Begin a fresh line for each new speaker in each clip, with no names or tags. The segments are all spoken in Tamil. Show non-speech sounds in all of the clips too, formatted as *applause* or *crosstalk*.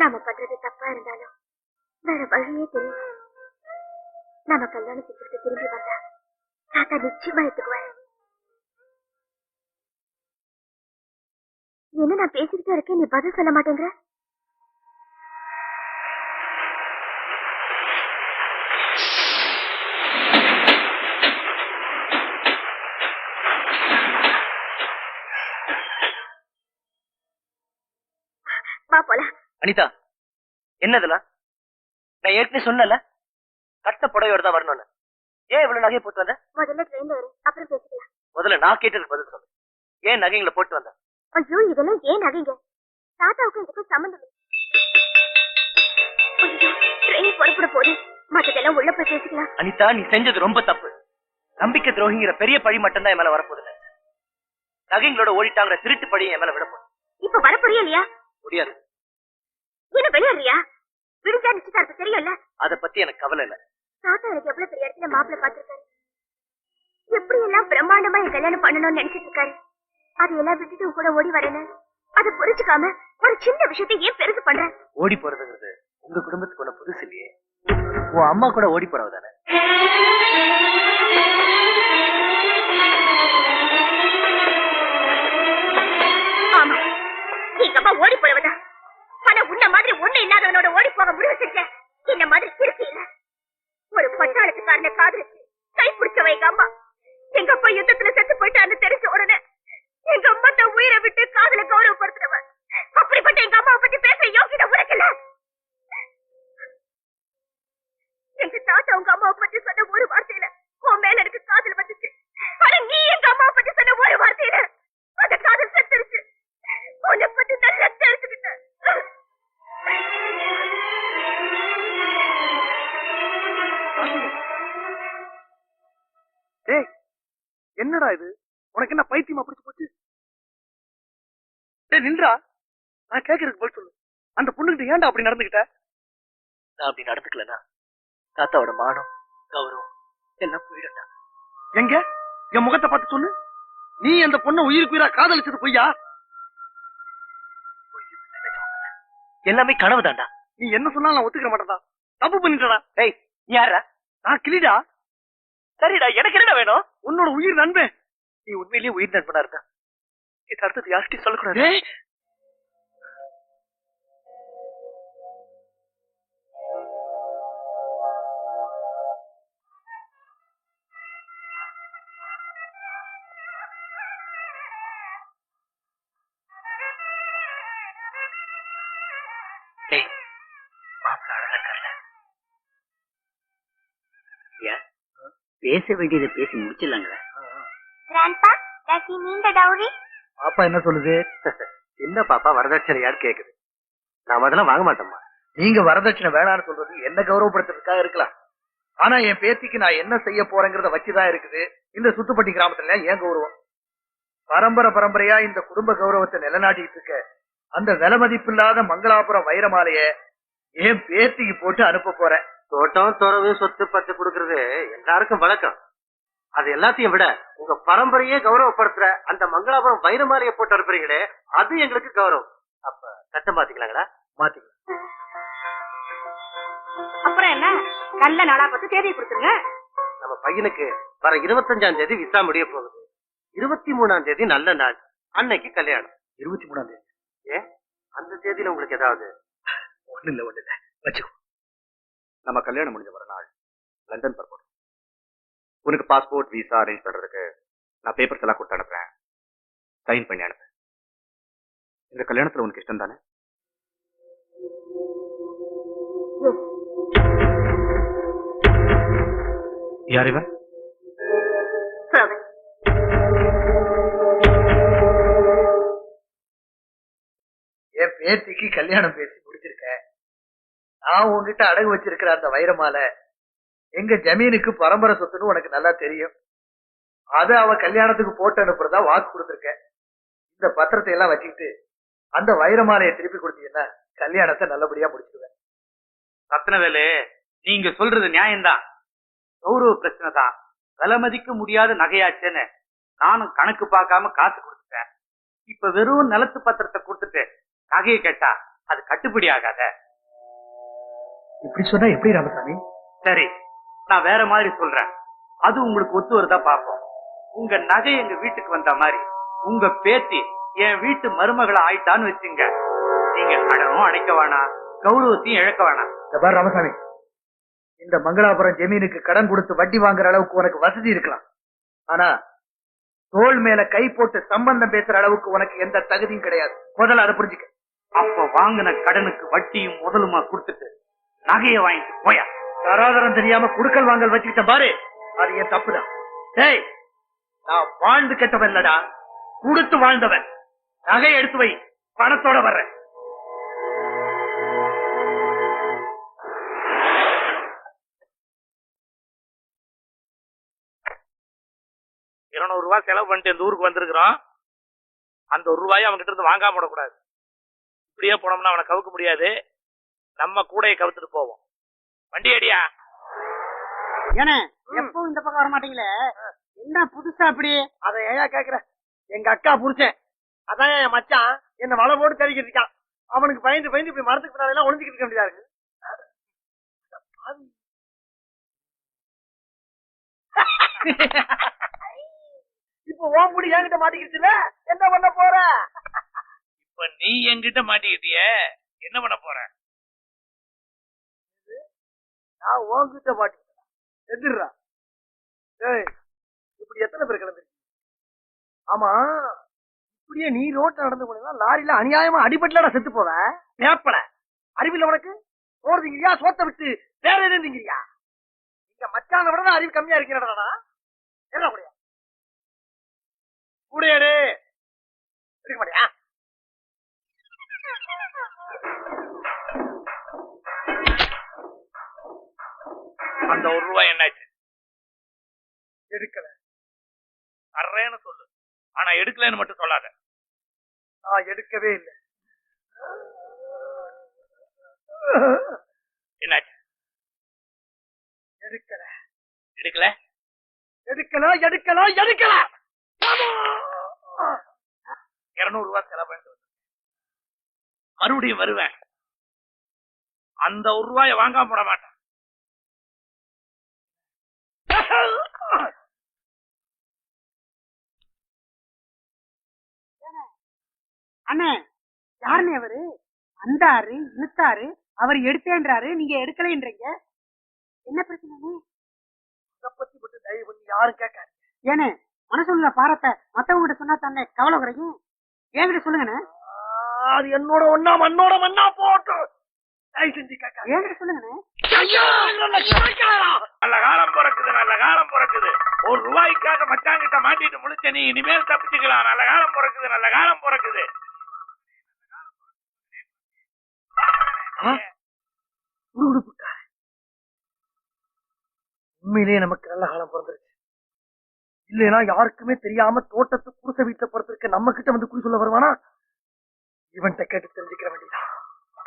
நாம பண்றது தப்பா இருந்தாலும் வேற வழியே தெரியல. நாம கல்யாணம் செஞ்சுட்டு திரும்பி வந்தா தாத்தா நிச்சயமா எடுத்துக்குவாரு என்ன நான் பேசிக்கிட்டே இருக்கேன் நீ பதில் சொல்ல மாட்டேங்கிற வா போலாம்
அனிதா என்னதெல்லாம் நான் ஏற்கனவே சொன்னல கட்ட புடவையோட தான் வரணும்னு. ஏன் இவ்வளவு நகையை போட்டு வந்த?
முதல்ல ட்ரெயின்ல ஏறு அப்புறம் பேசிக்கலாம்.
முதல்ல நான் கேட்டதுக்கு பதில் சொல்லு. ஏன் நகைங்களை போட்டு வந்த?
ஐயோ இதெல்லாம் ஏன் நகைங்க? தாத்தாவுக்கும் இதுக்கும். ஐயோ, ட்ரெயின் புறப்பட போகுது மத்ததெல்லாம் உள்ள போய் பேசிக்கலாம்.
அனிதா நீ செஞ்சது ரொம்ப தப்பு. நம்பிக்கை துரோகிங்கிற பெரிய பழி மட்டும் தான் என் மேல வரப்போகுது. நகைங்களோட ஓடிட்டாங்கிற திருட்டு பழி என் மேல விட போகுது
இப்ப வர புரியலையா இல்லையா?
முடியாது.
என்ன வெளியேறியா விடுஞ்சா நிச்சயதார்த்தம் தெரியும்ல?
அத பத்தி எனக்கு கவலை இல்ல.
தாத்தா எனக்கு எவ்வளவு பெரிய இடத்துல மாப்பிள்ள பாத்துருக்காரு எப்படி எல்லாம் பிரம்மாண்டமா என் கல்யாணம் பண்ணணும்னு நினைச்சிட்டு இருக்காரு? அதையெல்லாம் விட்டுட்டு உன் கூட ஓடி வரேன்னு? அதை புரிஞ்சுக்காம ஒரு சின்ன விஷயத்தை ஏன் பெருசு பண்ற?
ஓடி போறதுங்கிறது உங்க குடும்பத்துக்கு ஒண்ணு புதுசு இல்லையே. உன் அம்மா கூட ஓடி போறவ தானே?
ஆமா. எங்க அம்மா ஓடி போறவதான் ஆனா உன்ன மாதிரி ஒண்ணு இல்லாதவனோட ஓடி போக முடிவு செஞ்ச என்ன மாதிரி திருப்பி இல்ல. ஒரு பட்டாளத்துக்காரன காதலிச்சு கை பிடிச்ச எங்க அம்மா எங்க அப்பா யுத்தத்துல செத்து போயிட்டான்னு தெரிஞ்ச உடனே எங்க அம்மா தான் உயிரை விட்டு காதல கௌரவப்படுத்துறவன். அப்படிப்பட்ட எங்க அம்மாவை பத்தி பேச யோகித உனக்கு எங்க தாத்தா உங்க அம்மாவை பத்தி சொன்ன ஒரு வார்த்தையில உன் மேல எனக்கு காதல் வந்துச்சு.
டேய் நின்றா? நான் கேக்குறதுக்கு பதில் சொல்லு. அந்த பொண்ணுகிட்ட ஏன்டா அப்படி நடந்துகிட்ட?
நான் அப்படி நடந்துக்கலனா தாத்தாவோட மானம் கௌரவம் எல்லாம் போயிடட்டா
எங்க? என் முகத்தை பார்த்து சொல்லு. நீ அந்த பொண்ணை உயிருக்கு உயிரா காதலிச்சது பொய்யா?
எல்லாமே கனவு தான்டா
நீ என்ன சொன்னாலும் நான் ஒத்துக்கிற மாட்டேன்டா. தப்பு பண்ணிட்டடா.
ஏய் நீ யாரா
நான் கிளிடா.
சரிடா எனக்கு என்ன வேணும்?
உன்னோட உயிர் நண்பன்.
நீ உண்மையிலேயே உயிர் நண்பனா இருந்தா? இது அடுத்தது யார்கிட்டயும் சொல்லக்கூடாது.
பேச வேண்டியதை பேசி முடிச்சிடலாங்களா?
Grandpa does you mean the dowry.
பாப்பா என்ன சொல்லுது? *laughs*
என்ன பாப்பா வரதட்சணை யார் கேக்குது. நாம அதெல்லாம் வாங்க மாட்டோம்மா.
நீங்க வரதட்சணை வேணாம்னு சொல்றது என்ன கௌரவப்படுத்துறதுக்காக இருக்கலாம். ஆனா என் பேத்திக்கு நான் என்ன செய்ய போறேங்கிறத வச்சுதான் இருக்குது. இந்த சுத்துப்பட்டி கிராமத்துல ஏன் கௌரவம். பரம்பரை பரம்பரையா இந்த குடும்ப கௌரவத்தை நிலைநாட்டிட்டு இருக்க அந்த விலை மதிப்பில்லாத மங்களாபுரம் வைரமாலைய என் பேத்திக்கு போட்டு அனுப்ப போறேன்.
தோட்டம் துறவு சொத்து பத்து கொடுக்கறது எல்லாருக்கும் வழக்கம். அது எல்லாத்தையும் விட உங்க பரம்பரையே கௌரவப்படுத்துற அந்த மங்களாபுரம் வைரமாலையை போட்டு அனுப்புறீங்களே அது எங்களுக்கு கௌரவம். அப்ப கட்ட மாத்திக்கலாங்களா?
மாத்திக்கலாம்.
அப்புறம் என்ன? நல்ல நாளா பார்த்து தேதி கொடுத்துருங்க.
நம்ம பையனுக்கு வர இருபத்தஞ்சாம் தேதி விசா முடிய போகுது. இருபத்தி மூணாம் தேதி நல்ல நாள். அன்னைக்கு கல்யாணம்.
இருபத்தி மூணாம் தேதி.
ஏன் அந்த தேதியில உங்களுக்கு ஏதாவது?
ஒண்ணு இல்ல ஒண்ணு இல்ல வச்சுக்கோ. நம்ம கல்யாணம் முடிஞ்ச வர நாள் லண்டன் பரப்போம் உனக்கு பாஸ்போர்ட் விசா அரேஞ்ச் பண்றதுக்கு நான் பேப்பர்ஸ் எல்லாம் கொடுத்து அனுப்புறேன். சைன் பண்ணி அனுப்பு. இந்த கல்யாணத்துல உனக்கு இஷ்டம் தானே? யார் இவன்? என் பேத்திக்கு கல்யாணம் பேசி முடிச்சிருக்கேன். நான் உன்கிட்ட அடகு வச்சிருக்கிற அந்த வைரமாலை எங்க ஜமீனுக்கு பரம்பரை சொத்துன்னு உனக்கு நல்லா தெரியும். அது அவ கல்யாணத்துக்கு போட்டு அனுப்புறதா வாக்கு கொடுத்துருக்கேன். இந்த பத்திரத்தை எல்லாம் வச்சுக்கிட்டு அந்த வைரமாலையை திருப்பி கொடுத்தீங்கன்னா கல்யாணத்தை நல்லபடியா முடிச்சிடுவேன்
ரத்னவேலு நீங்க சொல்றது நியாயம்தான். கௌரவ பிரச்சனை தான். விலை மதிக்க முடியாத நகையாச்சேன்னு நானும் கணக்கு பார்க்காம காசு கொடுத்துட்டேன். இப்ப வெறும் நிலத்து பத்திரத்தை கொடுத்துட்டு நகையை கேட்டா
அது கட்டுப்படி ஆகாத.
இப்படி சொன்னா எப்படி ராமசாமி?
சரி நான் வேற மாதிரி சொல்றேன். அது உங்களுக்கு ஒத்து வருதா பாப்போம் உங்க நகை எங்க வீட்டுக்கு வந்த மாதிரி உங்க பேத்தி என் வீட்டு மருமகளை ஆயிட்டான்னு வச்சுங்க. நீங்க கடனும் அடைக்க வேணாம் கௌரவத்தையும் இழக்க வேணாம்.
இந்த பாரு ராமசாமி இந்த மங்களாபுரம் ஜமீனுக்கு கடன் கொடுத்து வட்டி வாங்குற அளவுக்கு உனக்கு வசதி இருக்கலாம். ஆனா தோள் மேல கை போட்டு சம்பந்தம் பேசுற அளவுக்கு உனக்கு எந்த தகுதியும் கிடையாது. முதல்ல அதை புரிஞ்சுக்க.
அப்ப வாங்கின கடனுக்கு வட்டியும் முதலுமா கொடுத்துட்டு நகையை வாங்கிட்டு போயா?
தராதரம் தெரியாம குடுக்கல் வாங்கல் வச்சுக்கிட்ட பாரு. அது என் தப்புதான். டேய் நான் வாழ்ந்து கெட்டவன் இல்லடா. கொடுத்து வாழ்ந்தவன். நகை எடுத்து வை. பணத்தோட வர்றேன்.
இருநூறு ரூபாய் செலவு பண்ணிட்டு இந்த ஊருக்கு வந்திருக்கிறோம் அந்த ஒரு ரூபாயை அவன்கிட்ட இருந்து வாங்காம விடக்கூடாது. இப்படியே போனோம்னா அவனை கவுக்க முடியாது. நம்ம கூடையை கவுத்துட்டு போவோம். வண்டி அடியா?
ஏன்னா எப்பவும் இந்த பக்கம் வர மாட்டீங்களே என்ன புதுசா அப்படி
அதை ஏயா கேக்குற? எங்க அக்கா புடிச்சேன். அதான் என் மச்சான் என்ன வலை போட்டு தறிக்கிட்டு இருக்கான். அவனுக்கு பயந்து பயந்து இப்படி மரத்துக்கு பின்னாடி எல்லாம் ஒளிஞ்சுக்கிட்டு இருக்க வேண்டியதா இருக்கு. இப்போ ஓம் முடி என்கிட்ட மாட்டிக்கிச்சுல? என்ன பண்ண போற?
இப்ப நீ என்கிட்ட மாட்டிக்கிட்டிய என்ன பண்ண போற?
நான் உங்ககிட்ட மாட்டிக்கிட்டேன் எதிர்றா ஏய் இப்படி எத்தனை பேர் கிளம்பிருக்கீங்க? ஆமா இப்படியே நீ ரோட்ல நடந்து போனீங்கன்னா லாரியில அநியாயமா அடிபட்டுலடா செத்து போவ. பேப்பல அறிவில்ல உனக்கு? சோறு திங்கிறியா சோத்தை விட்டு வேற எதுவும் இங்க மச்சான விட அறிவு கம்மியா இருக்கிறடா. என்ன முடியா கூடையாடு இருக்க மாட்டியா?
அந்த ஒரு ரூபாய் என்னாச்சு?
எடுக்கல.
தர்றேன்னு சொல்லு. ஆனா எடுக்கலன்னு மட்டும் சொல்லாத.
நான் எடுக்கவே இல்லை.
என்னாச்சு?
எடுக்கல.
எடுக்கல?
எடுக்கல எடுக்கல எடுக்கல!
இருநூறு ரூபாய் செலவு. மறுபடியும் வருவேன். அந்த ஒரு ரூபாயை வாங்காம போட மாட்டேன்.
அண்ணே யாருண்ணே அவரு? வந்தாரு இழுத்தாரு அவர் எடுத்தேன்றாரு நீங்க எடுக்கலைன்றீங்க. என்ன பிரச்சனை
பத்தி மட்டும் தயவு பண்ணி யாரும் கேட்காது
ஏனே மனசுள்ள பாரத்தை மத்தவங்க சொன்னா தானே கவலை குறையும்? என்கிட்ட சொல்லுங்கண்ணே.
அது என்னோட ஒன்னா மண்ணோட மண்ணா போட்டு தயவு செஞ்சு கேட்காது
என்கிட்ட சொல்லுங்கண்ணே?
நல்ல காலம் பிறக்குது நல்ல காலம் பிறக்குது. ஒரு ரூபாய்க்காக மச்சாங்கிட்ட மாட்டிட்டு முழிச்ச நீ இனிமேல் தப்பிச்சுக்கலாம். நல்ல காலம் பிறக்குது நல்ல காலம் பிறக்குது.
உண்மையிலேயே நமக்கு நல்ல காலம் பிறந்துருச்சு. இல்லைன்னா யாருக்குமே தெரியாம தோட்டத்து குடிசை வீட்டுல பிறந்திருக்க நம்ம கிட்ட வந்து குடி சொல்ல வருவானா? இவன்கிட்ட கேட்டு தெரிஞ்சுக்கிற வேண்டியதா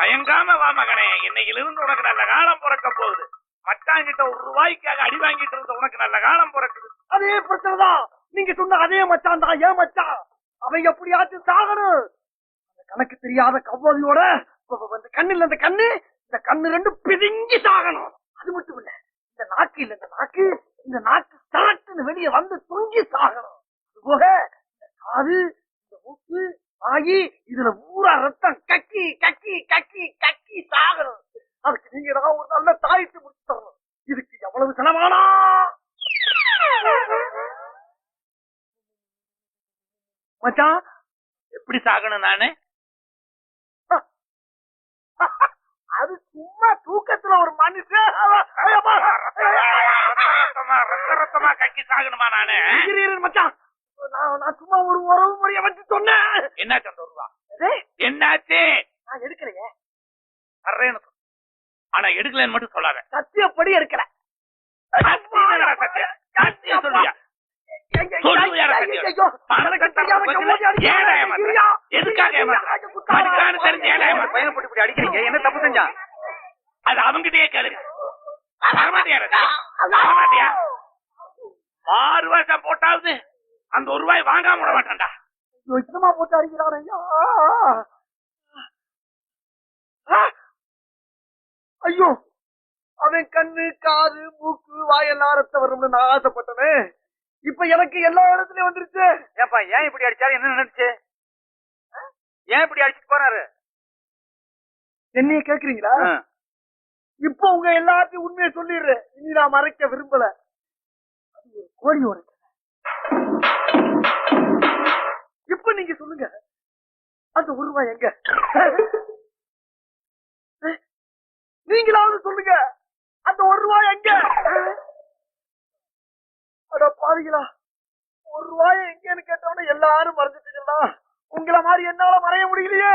தயங்காம வா மகனே. இன்னையிலிருந்து உனக்கு நல்ல காலம் பிறக்க போகுது. மச்சாங்கிட்ட ஒரு ரூபாய்க்காக அடி வாங்கிட்டு இருந்த உனக்கு நல்ல காலம் பிறக்குது.
அதே பிரச்சனை தான். நீங்க சொன்ன அதே மச்சான் தான். ஏன் மச்சான்? அவன் எப்படியாச்சும் சாகணும்? கணக்கு தெரியாத கவ்வாதியோட இந்த கண்ணுல இந்த கண்ணு இந்த கண்ணு ரெண்டு பிதுங்கி சாகணும். அது மட்டும் இல்ல இந்த நாக்கு இல்ல இந்த நாக்கு இந்த நாக்கு சாட்டுன்னு வெளியே வந்து துங்கி சாகணும். அது போக இந்த காது இந்த மூக்கு ஆகி இதுல பூரா ரத்தம் கக்கி கக்கி கக்கி கக்கி சாகணும் அதுக்கு நீங்க தான் ஒரு நல்ல தாயிட்டு முடிச்சு தரணும். இதுக்கு எவ்வளவு செலவானா? மச்சான்
எப்படி சாகணும் நானு?
அது சும்மா தூக்கத்துல ஒரு மனுஷன்.
ரத்த ரத்தமா ரத்த ரத்தமா கக்கி சாகணுமா நானு?
மச்சான். நான் நான் சும்மா ஒரு உறவு முறைய வச்சு சொன்னேன்.
என்னாச்சு அந்த
டேய்,
என்னாச்சு?
நான் எடுக்கலையே.
தர்றேன்னு சொல்லு ஆனா எடுக்கலன்னு மட்டும் சொல்லாத.
சத்தியப்படி எடுக்கல.
சொல்லுவியா?
என்ன தப்பு செஞ்சான்
அது ரதி? வரமாட்டியா? ஆறு வருஷம் போட்டாவது அந்த ஒரு ரூபாய் வாங்காம விட மாட்டான்டா.
யோசனமா போட்டு அடிக்கிறான் ஐயா. ஐயோ. அவன் கண்ணு காது மூக்கு வாயெல்லாம் ரத்தம் வரும்னு நான் ஆசைப்பட்டனே. இப்ப எனக்கு எல்லா இடத்துலயும் வந்துருச்சு.
ஏப்பா ஏன் இப்படி அடிச்சாரு? என்ன நினைச்சு ஏன் இப்படி அடிச்சிட்டு போறாரு?
என்னைய கேக்குறீங்களா? இப்ப உங்க எல்லாத்தையும் உண்மையை சொல்லிடுறேன். இனி நான் மறைக்க விரும்பல. அது ஒரு சொல்லுங்க. அந்த ஒரு ரூபாய் எங்க? நீங்களாவது சொல்லுங்க. அந்த ஒரு ரூபாய் எங்க? அட பாருங்களா ஒரு ரூபாய் எங்கன்னு கேட்டவன எல்லாரும் மறைஞ்சிட்டீங்களா உங்களை மாதிரி என்னால மறைய முடியலையே.